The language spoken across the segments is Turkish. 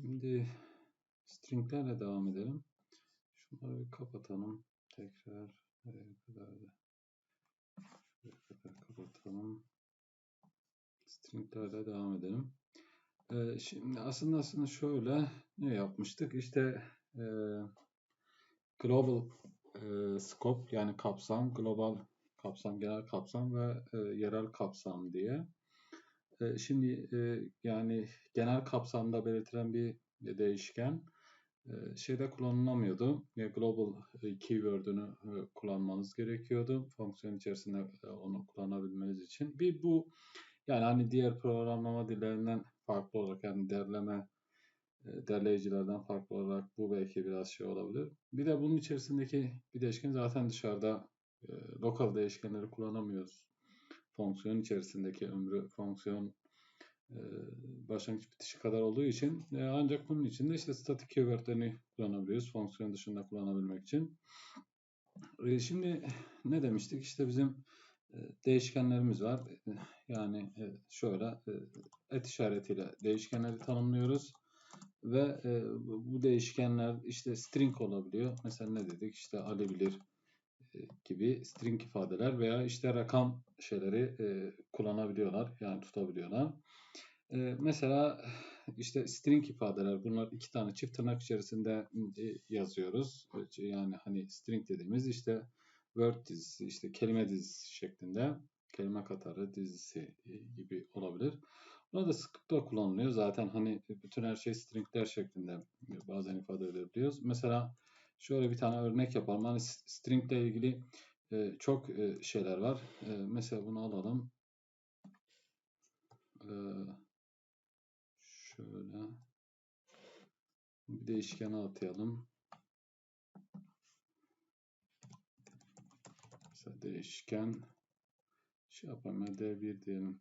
Şimdi stringlerle devam edelim. Şunları bir kapatalım. Tekrar nereye kadar da şuraya kadar kapatalım. Stringlerle devam edelim. Ee, şimdi aslında aslında şöyle ne yapmıştık? İşte e, global e, scope yani kapsam, global kapsam, genel kapsam ve e, yerel kapsam diye. Şimdi yani genel kapsamda belirtilen bir değişken şeyde kullanılamıyordu. E, global keyword'ünü kullanmanız gerekiyordu. Fonksiyon içerisinde onu kullanabilmeniz için. Bir bu yani hani diğer programlama dillerinden farklı olarak yani derleme derleyicilerden farklı olarak bu belki biraz şey olabilir. Bir de bunun içerisindeki bir değişken zaten dışarıda lokal değişkenleri kullanamıyoruz. Fonksiyon içerisindeki ömrü fonksiyon e, başlangıç bitişi kadar olduğu için e, ancak bunun için de işte statik keywordlerini kullanabiliyoruz fonksiyon dışında kullanabilmek için. E, şimdi ne demiştik? İşte bizim değişkenlerimiz var. Yani şöyle et işaretiyle değişkenleri tanımlıyoruz ve bu değişkenler işte string olabiliyor. Mesela ne dedik? İşte Ali bilir gibi string ifadeler veya işte rakam şeyleri e, kullanabiliyorlar. Yani tutabiliyorlar. E, mesela işte string ifadeler bunlar iki tane çift tırnak içerisinde yazıyoruz. Yani hani string dediğimiz işte word dizisi, işte kelime dizisi şeklinde kelime katarı dizisi gibi olabilir. Buna da sıklıkla kullanılıyor. Zaten hani bütün her şey stringler şeklinde bazen ifade edebiliyoruz. Mesela şöyle bir tane örnek yapalım. Hani string ile ilgili e, çok e, şeyler var. E, mesela bunu alalım. E, şöyle bir değişkene atayalım. Mesela değişken şey yapalım ya D1 diyelim.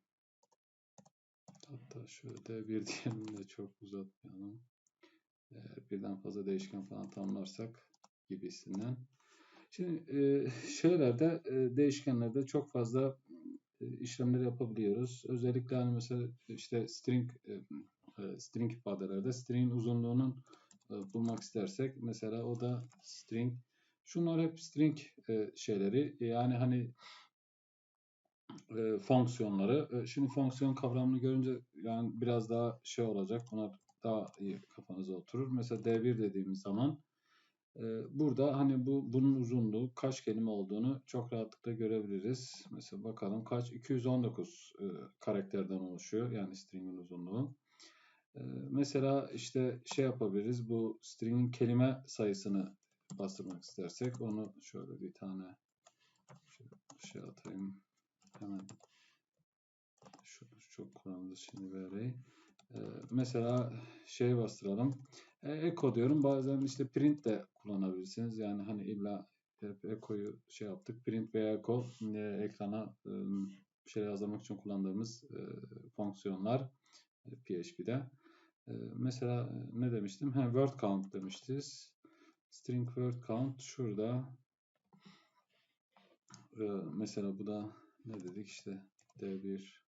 Hatta şöyle D1 diyelim de çok uzatmayalım. Birden fazla değişken falan tanımlarsak gibisinden. Şimdi e, şeylerde e, değişkenlerde çok fazla e, işlemler yapabiliyoruz. Özellikle hani mesela işte string e, string ifadelerde stringin uzunluğunun bulmak istersek mesela o da string şunlar hep string şeyleri yani hani fonksiyonları. Şimdi fonksiyon kavramını görünce yani biraz daha şey olacak. Bunlar daha iyi kafanıza oturur. Mesela D1 dediğimiz zaman e, burada hani bu bunun uzunluğu kaç kelime olduğunu çok rahatlıkla görebiliriz. Mesela bakalım kaç 219 e, karakterden oluşuyor. Yani string'in uzunluğu. E, mesela işte şey yapabiliriz. Bu string'in kelime sayısını bastırmak istersek onu şöyle bir tane şey atayım. Hemen şu çok kullanılır şimdi vereyim. Ee, mesela şey bastıralım. E, echo diyorum. Bazen işte print de kullanabilirsiniz. Yani hani illa hep echo'yu şey yaptık. Print veya echo e, ekrana e, şey yazdırmak için kullandığımız e, fonksiyonlar e, PHP'de. E, mesela ne demiştim? Ha, word count demiştiz. String word count şurada. E, mesela bu da ne dedik işte D1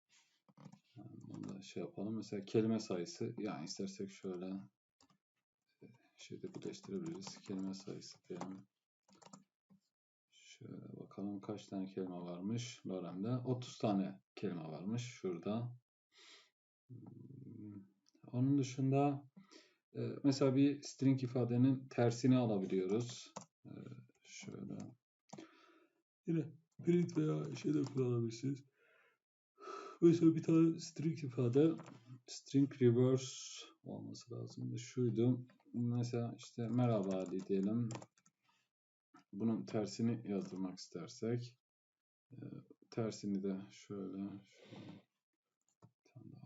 bunu şey yapalım. Mesela kelime sayısı yani istersek şöyle e, şeyde birleştirebiliriz. Kelime sayısı diyelim. Şöyle bakalım kaç tane kelime varmış Lorem'de. 30 tane kelime varmış şurada. Hmm, onun dışında e, mesela bir string ifadenin tersini alabiliyoruz. E, şöyle. Yine print veya şey de kullanabilirsiniz. Mesela bir tane string ifade string reverse olması lazım. Şuydu. Mesela işte merhaba Ali diyelim. Bunun tersini yazdırmak istersek e, tersini de şöyle, şöyle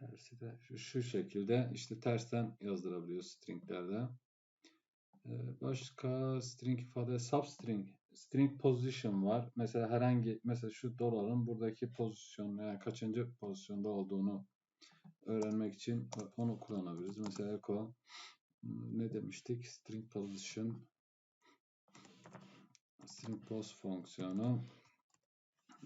tersi de şu, şu şekilde işte tersten yazdırabiliyoruz stringlerde. Ee, başka string ifade substring string position var. Mesela herhangi mesela şu doların buradaki pozisyon yani kaçıncı pozisyonda olduğunu öğrenmek için onu kullanabiliriz. Mesela echo hmm, ne demiştik? String position string post fonksiyonu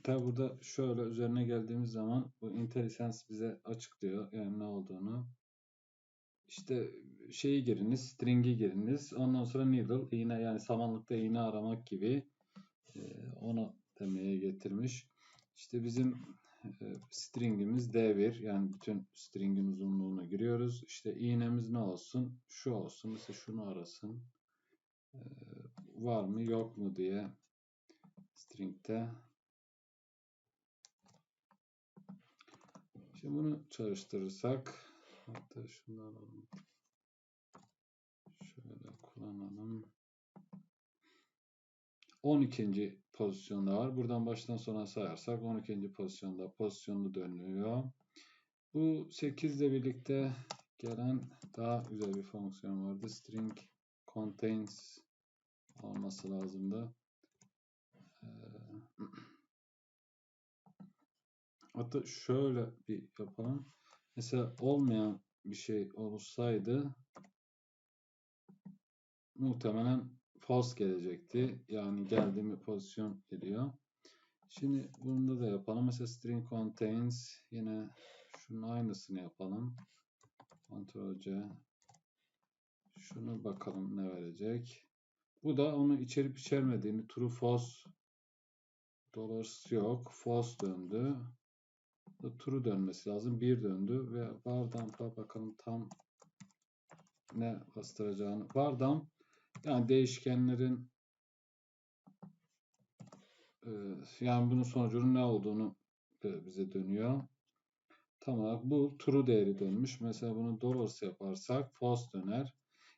tabi burada şöyle üzerine geldiğimiz zaman bu IntelliSense bize açıklıyor yani ne olduğunu. İşte şeyi giriniz, string'i giriniz. Ondan sonra needle, iğne yani samanlıkta iğne aramak gibi e, onu demeye getirmiş. İşte bizim e, stringimiz D1 yani bütün stringin uzunluğuna giriyoruz. İşte iğnemiz ne olsun? Şu olsun. Mesela şunu arasın. E, var mı yok mu diye string'de. Şimdi bunu çalıştırırsak hatta şunu alalım. Şöyle kullanalım. 12. pozisyonda var. Buradan baştan sona sayarsak 12. pozisyonda pozisyonlu dönüyor. Bu 8 ile birlikte gelen daha güzel bir fonksiyon vardı. String contains olması lazımdı. Ee, hatta şöyle bir yapalım. Mesela olmayan bir şey olsaydı muhtemelen false gelecekti. Yani geldiğim bir pozisyon geliyor. Şimdi bunda da yapalım. Mesela string contains yine şunun aynısını yapalım. Ctrl C. Şunu bakalım ne verecek. Bu da onu içerip içermediğini true false dollars yok. False döndü. Da true dönmesi lazım. Bir döndü ve var bakalım tam ne bastıracağını. Var dump yani değişkenlerin yani bunun sonucunun ne olduğunu bize dönüyor. Tam olarak bu true değeri dönmüş. Mesela bunu dollars yaparsak false döner.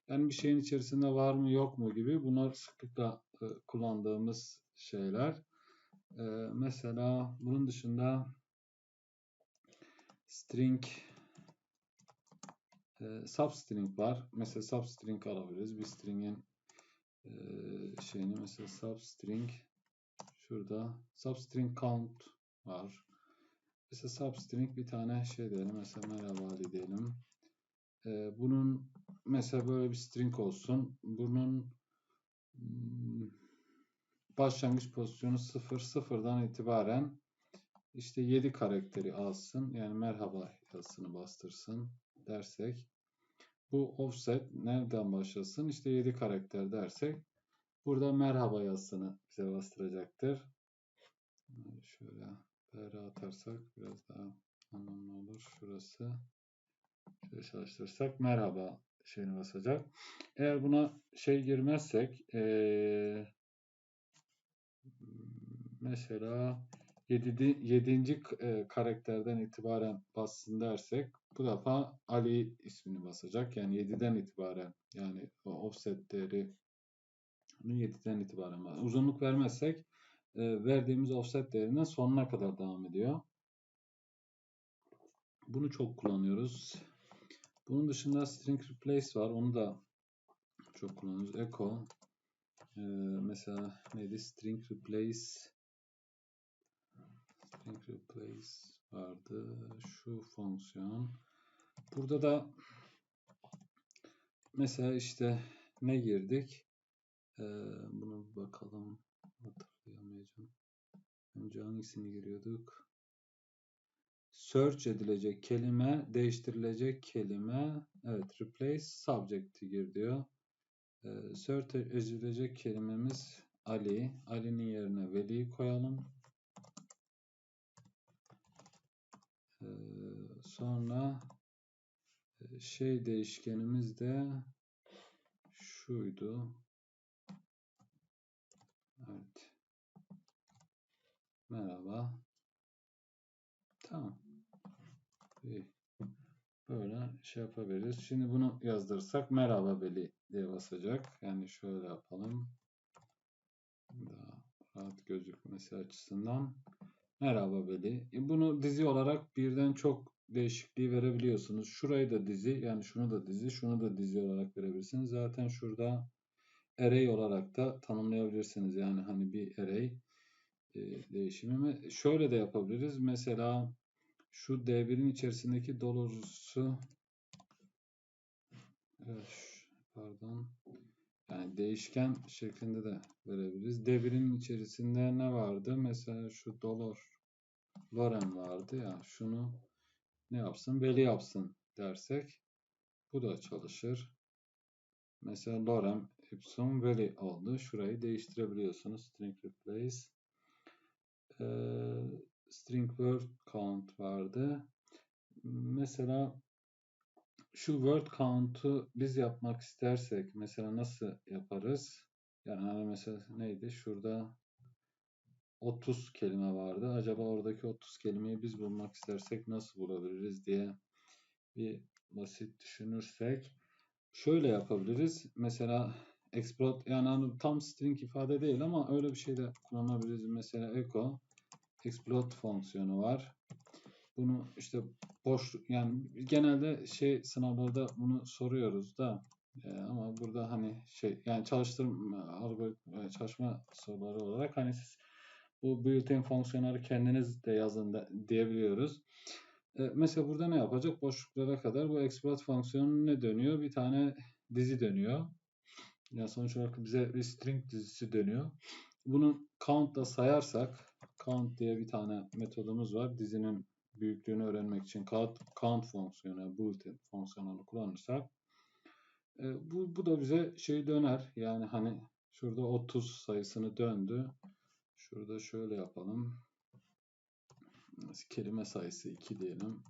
Yani bir şeyin içerisinde var mı yok mu gibi bunlar sıklıkla kullandığımız şeyler. Mesela bunun dışında string e, substring var. Mesela substring alabiliriz. Bir string'in e, şeyini mesela substring şurada substring count var. Mesela substring bir tane şey diyelim. Mesela merhaba diyelim. E, bunun mesela böyle bir string olsun. Bunun hmm, başlangıç pozisyonu 0 sıfırdan itibaren işte 7 karakteri alsın. Yani merhaba yazısını bastırsın dersek bu offset nereden başlasın? İşte 7 karakter dersek burada merhaba yazısını bize bastıracaktır. Şöyle BR atarsak biraz daha anlamlı olur. Şurası şöyle çalıştırırsak merhaba şeyini basacak. Eğer buna şey girmezsek ee, mesela 7. 7. karakterden itibaren bassın dersek bu defa Ali ismini basacak. Yani 7'den itibaren yani offset değeri 7'den itibaren var. Uzunluk vermezsek e, verdiğimiz offset değerinden sonuna kadar devam ediyor. Bunu çok kullanıyoruz. Bunun dışında string replace var. Onu da çok kullanıyoruz. Echo e, mesela neydi? String replace string replace vardı. Şu fonksiyon. Burada da mesela işte ne girdik? Ee, bunu bakalım. Hatırlayamayacağım. Önce hangisini giriyorduk? Search edilecek kelime, değiştirilecek kelime. Evet, replace subject'i gir diyor. Ee, search edilecek kelimemiz Ali. Ali'nin yerine Veli koyalım. Ee, sonra e, şey değişkenimiz de şuydu. Evet. Merhaba. Tamam. İyi. Böyle şey yapabiliriz. Şimdi bunu yazdırsak merhaba Beli diye basacak. Yani şöyle yapalım. Daha rahat gözükmesi açısından. Merhaba Beli. E, bunu dizi olarak birden çok değişikliği verebiliyorsunuz. Şurayı da dizi, yani şunu da dizi, şunu da dizi olarak verebilirsiniz. Zaten şurada array olarak da tanımlayabilirsiniz. Yani hani bir array e, değişimi. Şöyle de yapabiliriz. Mesela şu D1'in içerisindeki dolusu evet, pardon Yani değişken şeklinde de verebiliriz. Devirin içerisinde ne vardı? Mesela şu dolar Loren vardı ya. Şunu ne yapsın? Veli yapsın dersek bu da çalışır. Mesela lorem ipsum veli oldu. Şurayı değiştirebiliyorsunuz. String replace. Ee, string word count vardı. Mesela şu word count'u biz yapmak istersek mesela nasıl yaparız? Yani hani mesela neydi? Şurada 30 kelime vardı. Acaba oradaki 30 kelimeyi biz bulmak istersek nasıl bulabiliriz diye bir basit düşünürsek şöyle yapabiliriz. Mesela exploit yani hani tam string ifade değil ama öyle bir şey de kullanabiliriz. Mesela echo exploit fonksiyonu var. Bunu işte boş yani genelde şey sınavlarda bunu soruyoruz da e, ama burada hani şey yani çalıştırma algoritma e, çalışma soruları olarak hani siz bu built-in fonksiyonları kendiniz de yazın da, diyebiliyoruz. E, mesela burada ne yapacak? Boşluklara kadar bu exploit fonksiyonu ne dönüyor? Bir tane dizi dönüyor. Yani sonuç olarak bize bir string dizisi dönüyor. Bunu count'la sayarsak count diye bir tane metodumuz var. Dizinin büyüklüğünü öğrenmek için count, count fonksiyonu, built-in fonksiyonunu kullanırsak e, bu, bu da bize şey döner. Yani hani şurada 30 sayısını döndü. Şurada şöyle yapalım. Kelime sayısı 2 diyelim.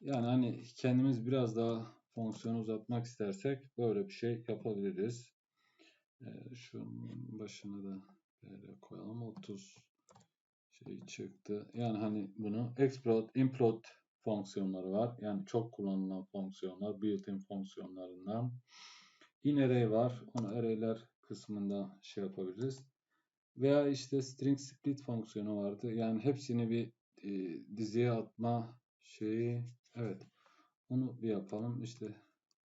Yani hani kendimiz biraz daha fonksiyonu uzatmak istersek böyle bir şey yapabiliriz. Ee, şunun başına da böyle koyalım. 30 şey çıktı. Yani hani bunu exploit, imploit fonksiyonları var. Yani çok kullanılan fonksiyonlar, built-in fonksiyonlarından. In array var. Onu array'ler kısmında şey yapabiliriz. Veya işte string split fonksiyonu vardı. Yani hepsini bir e, diziye atma şeyi. Evet. Onu bir yapalım. İşte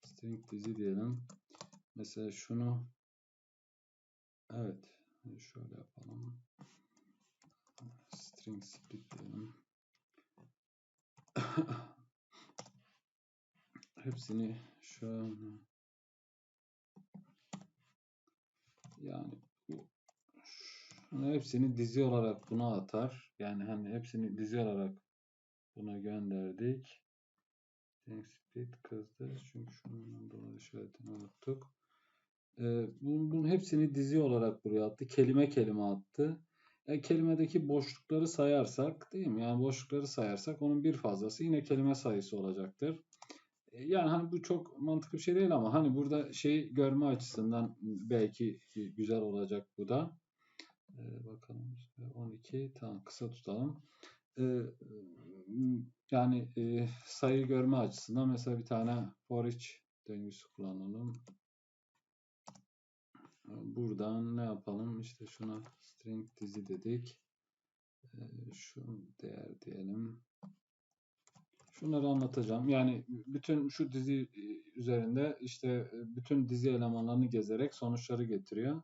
string dizi diyelim. Mesela şunu evet şöyle yapalım. String split diyelim. Hepsini şöyle yani hepsini dizi olarak buna atar. Yani hani hepsini dizi olarak buna gönderdik. String split kızdı. Çünkü şunun dolayı işaretini unuttuk. Ee, bunun, bunun hepsini dizi olarak buraya attı. Kelime kelime attı. E, kelimedeki boşlukları sayarsak değil mi? Yani boşlukları sayarsak onun bir fazlası yine kelime sayısı olacaktır. E, yani hani bu çok mantıklı bir şey değil ama hani burada şey görme açısından belki güzel olacak bu da. Ee, bakalım 12 tamam kısa tutalım. Ee, yani e, sayı görme açısından mesela bir tane for each döngüsü kullanalım. Buradan ne yapalım? İşte şuna string dizi dedik. Ee, şu değer diyelim. Şunları anlatacağım. Yani bütün şu dizi üzerinde işte bütün dizi elemanlarını gezerek sonuçları getiriyor.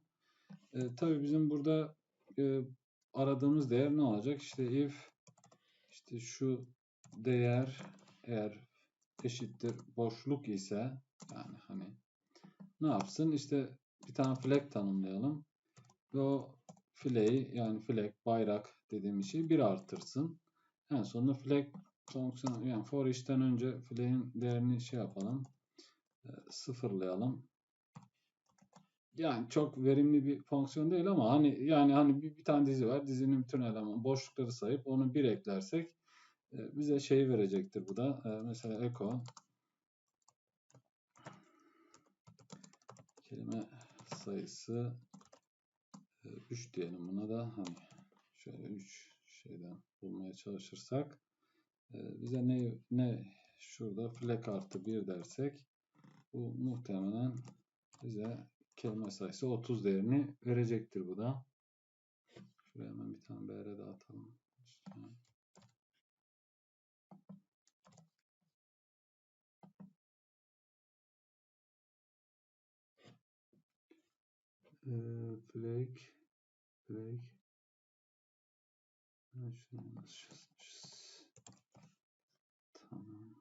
E, tabii bizim burada e, aradığımız değer ne olacak? İşte if işte şu değer eğer eşittir boşluk ise yani hani ne yapsın? İşte bir tane flag tanımlayalım. Ve o flag'i yani flag bayrak dediğim şeyi bir artırsın. En sonunda flag fonksiyon yani for işten önce flag'in değerini şey yapalım. E, sıfırlayalım yani çok verimli bir fonksiyon değil ama hani yani hani bir, bir tane dizi var. Dizinin bütün eleman boşlukları sayıp onu bir eklersek e, bize şey verecektir bu da. E, mesela echo kelime sayısı e, 3 diyelim buna da hani şöyle 3 şeyden bulmaya çalışırsak e, bize ne ne şurada flag artı 1 dersek bu muhtemelen bize kelime sayısı 30 değerini verecektir bu da. Şuraya hemen bir tane BR daha atalım. Ee, flag flag şunu nasıl Tamam.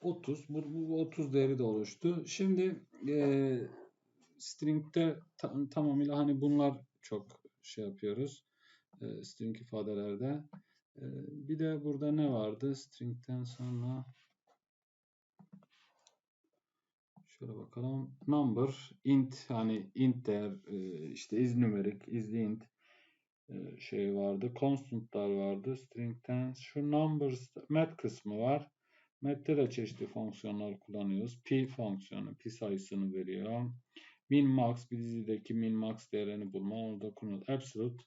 30. Bu, bu 30 değeri de oluştu. Şimdi e, string'de ta, tamamıyla hani bunlar çok şey yapıyoruz. E, string ifadelerde. E, bir de burada ne vardı? String'den sonra şöyle bakalım. Number, int hani int değer e, işte is numeric, is int e, şey vardı. Constant'lar vardı. String'den şu numbers met kısmı var. Met'te de çeşitli fonksiyonlar kullanıyoruz. P fonksiyonu pi sayısını veriyor. Min max bir dizideki min max değerini bulma. Orada kullanıyoruz. Absolute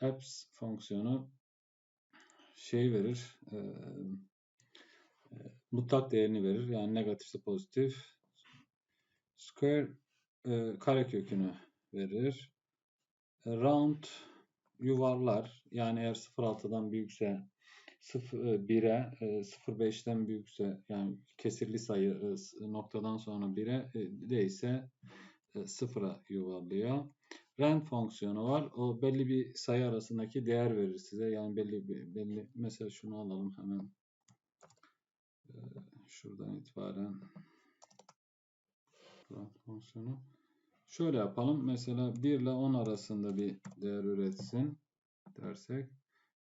abs fonksiyonu şey verir. E, e, mutlak değerini verir. Yani negatifse pozitif. Square e, karekökünü verir. Round yuvarlar. Yani eğer 0.6'dan büyükse 1'e 0.5'ten e, büyükse yani kesirli sayı e, noktadan sonra 1'e e, değilse 0'a yuvarlıyor. Rand fonksiyonu var. O belli bir sayı arasındaki değer verir size. Yani belli belli mesela şunu alalım hemen. Şuradan itibaren rand fonksiyonu. Şöyle yapalım. Mesela 1 ile 10 arasında bir değer üretsin dersek.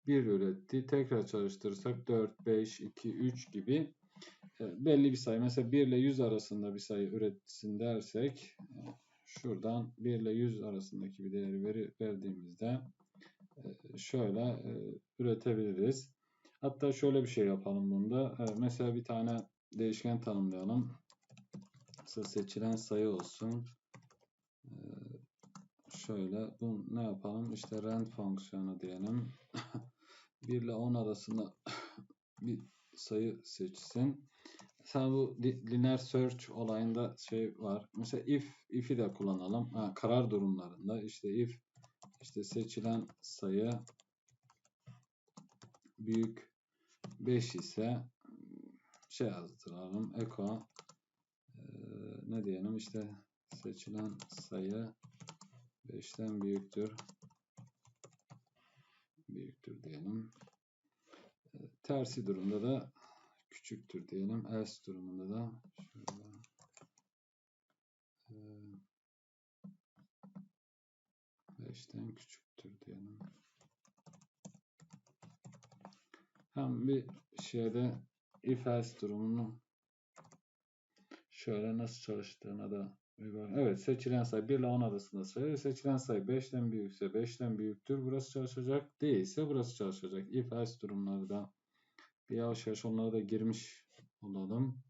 1 üretti. Tekrar çalıştırırsak 4, 5, 2, 3 gibi e, belli bir sayı. Mesela 1 ile 100 arasında bir sayı üretsin dersek e, şuradan 1 ile 100 arasındaki bir değeri veri, verdiğimizde e, şöyle üretebiliriz. Hatta şöyle bir şey yapalım bunda. Mesela bir tane değişken tanımlayalım. Mesela seçilen sayı olsun. Şöyle bu ne yapalım? İşte rand fonksiyonu diyelim. 1 ile 10 arasında bir sayı seçsin. Mesela bu linear search olayında şey var. Mesela if if'i de kullanalım. Ha, karar durumlarında işte if işte seçilen sayı büyük 5 ise şey yazdıralım. Echo e, ne diyelim işte seçilen sayı 5'ten büyüktür. Büyüktür diyelim. E, tersi durumda da küçüktür diyelim. Else durumunda da 5'ten e, küçüktür diyelim. Hem bir şeyde if else durumunu şöyle nasıl çalıştığına da Evet seçilen sayı 1 ile 10 arasında sayı. Seçilen sayı 5'ten büyükse 5'ten büyüktür. Burası çalışacak. Değilse burası çalışacak. If else durumları da bir yavaş yavaş onlara da girmiş olalım.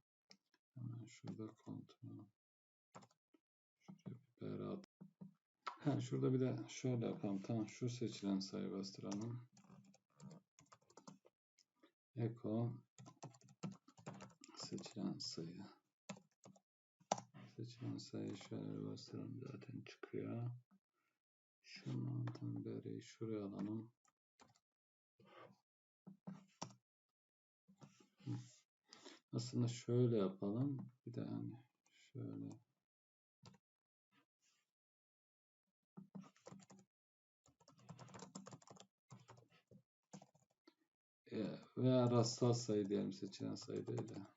Hemen şurada kontrol. Şuraya bir. Ha, şurada bir de şöyle yapalım. Tamam şu seçilen sayı bastıralım. Echo seçilen sayı. Seçilen sayı şöyle bastıralım zaten çıkıyor. Şunlardan beri şuraya alalım. Aslında şöyle yapalım. Bir de hani şöyle veya rastsal sayı diyelim seçilen sayı değil de.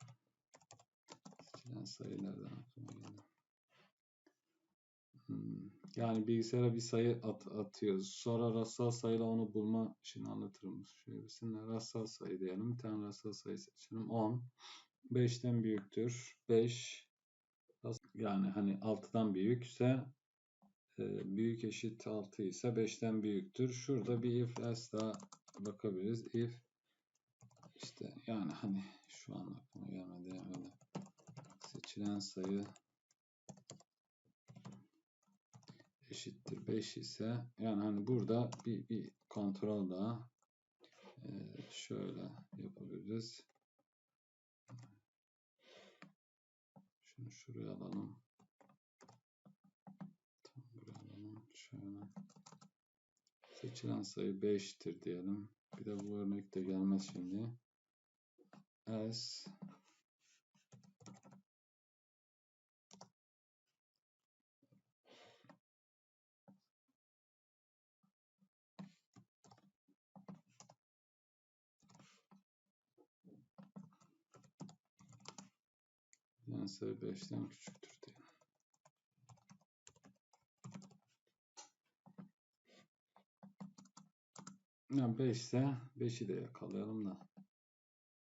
Seçilen sayı nereden aklıma geldi? Hmm. Yani bilgisayara bir sayı at, atıyoruz. Sonra rastsal sayıyla onu bulma işini anlatırım. Şöyle rastsal sayı diyelim. Bir tane rastsal sayı seçelim. 10. 5'ten büyüktür. 5 yani hani 6'dan büyükse e, büyük eşit 6 ise 5'ten büyüktür. Şurada bir if else daha bakabiliriz. If işte yani hani şu an aklıma gelmedi. Öyle seçilen sayı eşittir 5 ise yani hani burada bir, bir kontrol daha e, şöyle yapabiliriz. Şunu şuraya alalım. Tam buraya alalım. Şöyle. Seçilen sayı 5'tir diyelim. Bir de bu örnekte gelmez şimdi. S sayı 5'ten küçüktür diye. Yani 5 ise 5'i de yakalayalım da.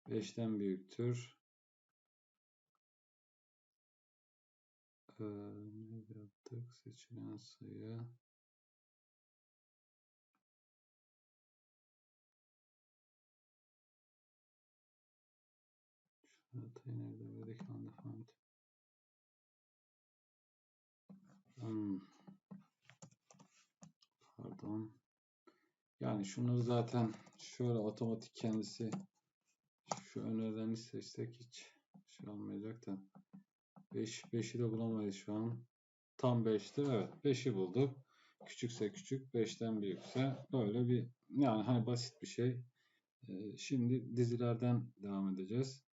5'ten büyüktür. Ee, ne yaptık? Seçilen sayı. Verdik? Undefined. Hmm. Pardon. Yani şunları zaten şöyle otomatik kendisi şu önerilerini seçsek hiç şey olmayacak da 5 5'i de bulamayız şu an. Tam 5'ti. Evet 5'i bulduk. Küçükse küçük, 5'ten büyükse böyle bir yani hani basit bir şey. Ee, şimdi dizilerden devam edeceğiz.